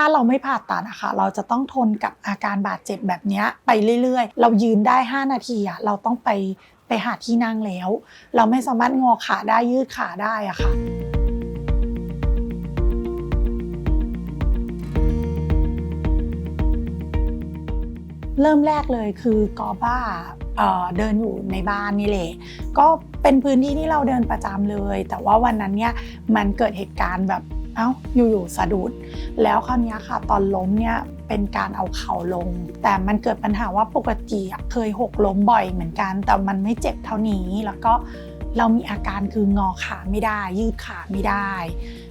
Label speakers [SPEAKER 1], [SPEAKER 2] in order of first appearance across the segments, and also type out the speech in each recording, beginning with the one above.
[SPEAKER 1] ถ้าเราไม่ผ่าตัดอะคะเราจะต้องทนกับอาการบาดเจ็บแบบนี้ไปเรื่อยๆ เรายืนได้ 5 นาทีอะเราต้องไปไปหาที่นั่งแล้ว เราไม่สามารถงอขาได้ยืดขาได้อะค่ะเริ่มแรกเลยคือกอบ้าเอ่อเดินอยู่ในบ้านนี่แหละก็เป็นพื้นที่ที่เราเดินประจำเลย แต่ว่าวันนั้นเนี่ยมันเกิดเหตุการณ์แบบ เอ้าอยู่ๆสะดุด แล้วคราวนี้ค่ะ ตอนล้มเนี่ยเป็นการเอาเข่าลง แต่มันเกิดปัญหาว่าปกติเคยหกล้มบ่อยเหมือนกัน แต่มันไม่เจ็บเท่านี้แล้วก็เรามีอาการคืองอขาไม่ได้ ยืดขาไม่ได้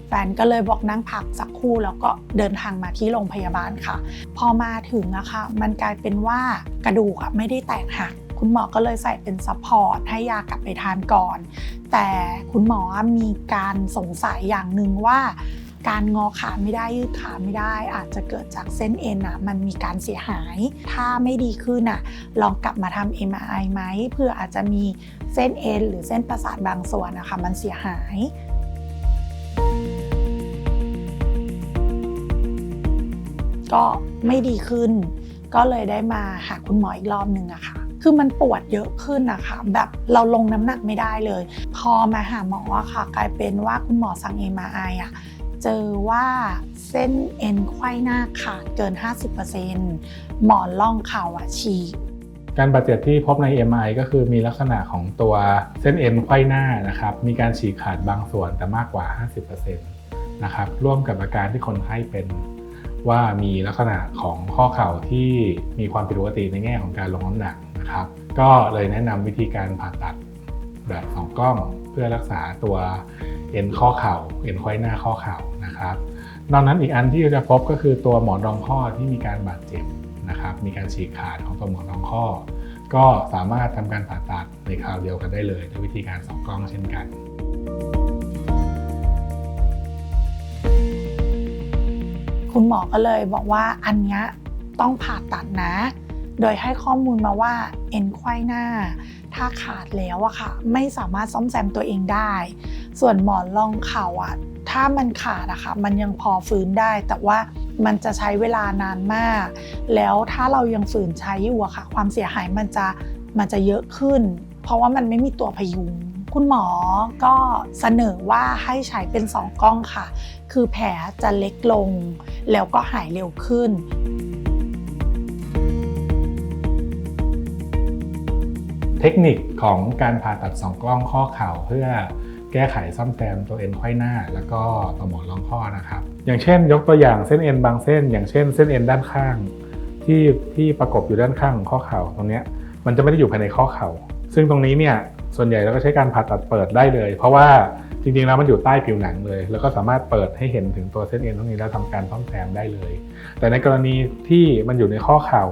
[SPEAKER 1] แฟนก็เลยบอกนั่งพักสักครู่แล้วก็เดินทางมาที่โรงพยาบาลค่ะ พอมาถึงอะค่ะมันกลายเป็นว่ากระดูกอะไม่ได้แตกหัก คุณหมอก็เลยใส่เป็นซัพพอร์ตให้ยากลับไปทานก่อน แต่คุณหมอมีการสงสัยอย่างหนึ่งว่าการงอขาไม่ได้ยืดขาไม่ได้ อาจจะเกิดจากเส้นเอ็นอะมันมีการเสียหาย ถ้าไม่ดีขึ้นอะลองกลับมาทำ MRI ไหมเพื่ออาจจะมีเส้นเอ็นหรือเส้นประสาทบางส่วนนะคะมันเสียหายก็ไม่ดีขึ้น ก็เลยได้มาหาคุณหมออีกรอบหนึ่งอะค่ะ คือมันปวดเยอะขึ้นนะคะแบบเราลงน้ำหนักไม่ได้เลย พอมาหาหมออะค่ะ กลายเป็นว่าคุณหมอสั่ง MRI อะเจอว่าเส้นเอ็นไขว้หน้าขาดเกิน 50%หมอนร่องเข่าอะฉีก
[SPEAKER 2] การบาดเจ็บที่พบใน MI ก็คือมีลักษณะของตัวเส้นเอ็นไขว้หน้านะครับ มีการฉีกขาดบางส่วนแต่มากกว่า 50%นะครับ ร่วมกับอาการที่คนไข้เป็นว่ามีลักษณะของข้อเข่าที่มีความผิดปกติในแง่ของการลงน้ำหนัก นะครับ ก็เลยแนะนำวิธีการผ่าตัดแบบสองกล้องเพื่อรักษาตัวเอ็นข้อเข่าเอ็นไขว้หน้าข้อเข่านะครับ นอกนั้นอีกอันที่จะพบก็คือตัวหมอนรองข้อที่มีการบาดเจ็บนะครับ มีการฉีกขาดของตัวหมอนรองข้อ ก็สามารถทำการผ่าตัดในคราวเดียวกันได้เลยด้วยวิธีการสองกล้องเช่นกัน
[SPEAKER 1] คุณหมอก็เลยบอกว่าอันนี้ต้องผ่าตัดนะ โดยให้ข้อมูลมาว่าเอ็นไขว้หน้า ถ้าขาดแล้วอะค่ะ ไม่สามารถซ่อมแซมตัวเองได้ ส่วนหมอนรองเข่าอะถ้ามันขาดอะค่ะมันยังพอฟื้นได้ แต่ว่ามันจะใช้เวลานานมาก แล้วถ้าเรายังฝืนใช้อยู่อะค่ะ ความเสียหายมันจะมันจะเยอะขึ้น เพราะว่ามันไม่มีตัวพยุงคุณหมอก็เสนอว่าให้ใช้เป็นสองกล้องค่ะ คือแผลจะเล็กลง แล้วก็หายเร็วขึ้น
[SPEAKER 2] เทคนิคของการผ่าตัดสองกล้องข้อเข่าเพื่อแก้ไขซ่อมแซมตัวเอ็นไขว้หน้า แล้วก็ตัวหมอนรองข้อนะครับ อย่างเช่น ยกตัวอย่างเส้นเอ็นบางเส้น อย่างเช่นเส้นเอ็นด้านข้าง ที่ที่ประกบอยู่ด้านข้างของข้อเข่าตรงนี้มันจะไม่ได้อยู่ภายในข้อเข่า ซึ่งตรงนี้เนี่ยส่วนใหญ่เราก็ใช้การผ่าตัดเปิดได้เลย เพราะว่าจริงๆแล้วมันอยู่ใต้ผิวหนังเลย แล้วก็สามารถเปิดให้เห็นถึงตัวเส้นเอ็นตรงนี้แล้วทำการซ่อมแซมได้เลย แต่ในกรณีที่มันอยู่ในข้อเข่า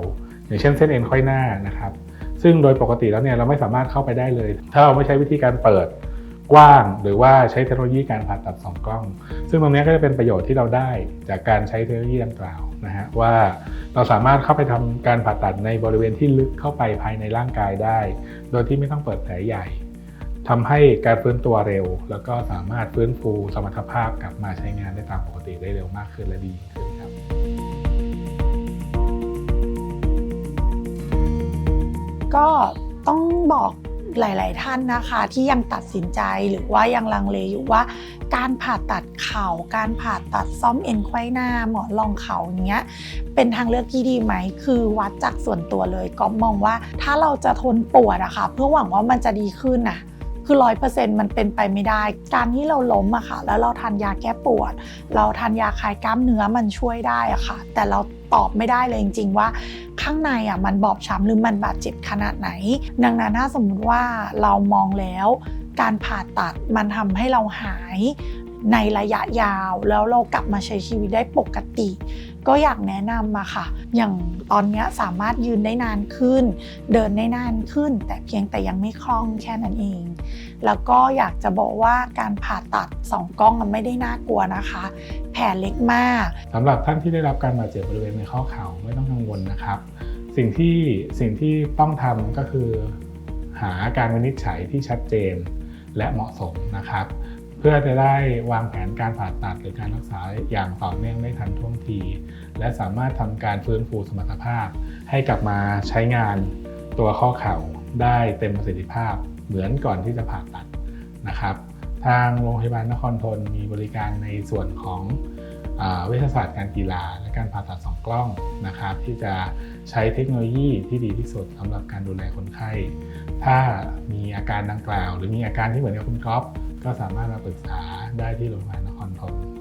[SPEAKER 2] อย่างเช่นเส้นเอ็นไขว้หน้านะครับ ซึ่งโดยปกติแล้วเนี่ยเราไม่สามารถเข้าไปได้เลย ถ้าเราไม่ใช้วิธีการเปิดกว้าง หรือว่าใช้เทคโนโลยีการผ่าตัดสองกล้อง ซึ่งตรงนี้ก็จะเป็นประโยชน์ที่เราได้จากการใช้เทคโนโลยีดังกล่าวนะฮะว่าเราสามารถเข้าไปทำการผ่าตัดในบริเวณที่ลึกเข้าไปภายในร่างกายได้ โดยที่ไม่ต้องเปิดแผลใหญ่ทำให้การฟื้นตัวเร็ว แล้วก็สามารถฟื้นฟูสมรรถภาพกลับมาใช้งานได้ตามปกติได้เร็วมากขึ้นและดีขึ้นครับ
[SPEAKER 1] ก็ต้องบอกหลาย ๆ ท่านนะคะที่ยังตัดสินใจหรือว่ายังลังเลอยู่ว่า การผ่าตัดเข่า การผ่าตัดซ่อมเอ็นไขว้หน้าหมอนรองเข่าอย่างเงี้ยเป็นทางเลือกที่ดีไหม คือวัดจากส่วนตัวเลยก็มองว่าถ้าเราจะทนปวดอะค่ะเพื่อหวังว่ามันจะดีขึ้นน่ะคือร้อยเปอร์เซ็นต์มันเป็นไปไม่ได้ การที่เราล้มอะค่ะ แล้วเราทานยาแก้ปวด เราทานยาคลายกล้ามเนื้อมันช่วยได้อะค่ะ แต่เราตอบไม่ได้เลยจริง ๆ ว่า ข้างในอะมันบอบช้ำหรือมันบาดเจ็บขนาดไหน ดังนั้นถ้าสมมุติว่าเรามองแล้วการผ่าตัดมันทำให้เราหาย ในระยะยาว แล้วเรากลับมาใช้ชีวิตได้ปกติ ก็อยากแนะนำมาค่ะ อย่างตอนนี้สามารถยืนได้นานขึ้น เดินได้นานขึ้น แต่เพียงแต่ยังไม่คล่องแค่นั้นเอง แล้วก็อยากจะบอกว่าการผ่าตัดสองกล้องมันไม่ได้น่ากลัวนะคะ แผลเล็กมาก
[SPEAKER 2] สำหรับท่านที่ได้รับการบาดเจ็บบริเวณในข้อเข่าไม่ต้องกังวลนะครับ สิ่งที่สิ่งที่ต้องทำก็คือ หาการวินิจฉัยที่ชัดเจนและเหมาะสมนะครับ พื่อจะได้วางแผนการผ่าตัดหรือการรักษาอย่างต่อเนื่องได้ทันท่วงที และสามารถทำการฟื้นฟูสมรรถภาพ ให้กลับมาใช้งานตัวข้อเข่าได้เต็มประสิทธิภาพเหมือนก่อนที่จะผ่าตัดนะครับ ทางโรงพยาบาลนครทนมีบริการในส่วนของเวชศาสตร์การกีฬาและการผ่าตัดสองกล้องนะครับ ที่จะใช้เทคโนโลยีที่ดีที่สุดสำหรับการดูแลคนไข้ ถ้ามีอาการดังกล่าว หรือมีอาการที่เหมือนกับคุณก๊อฟ ก็สามารถมาปรึกษาได้ที่โรงพยาบาลนครพนม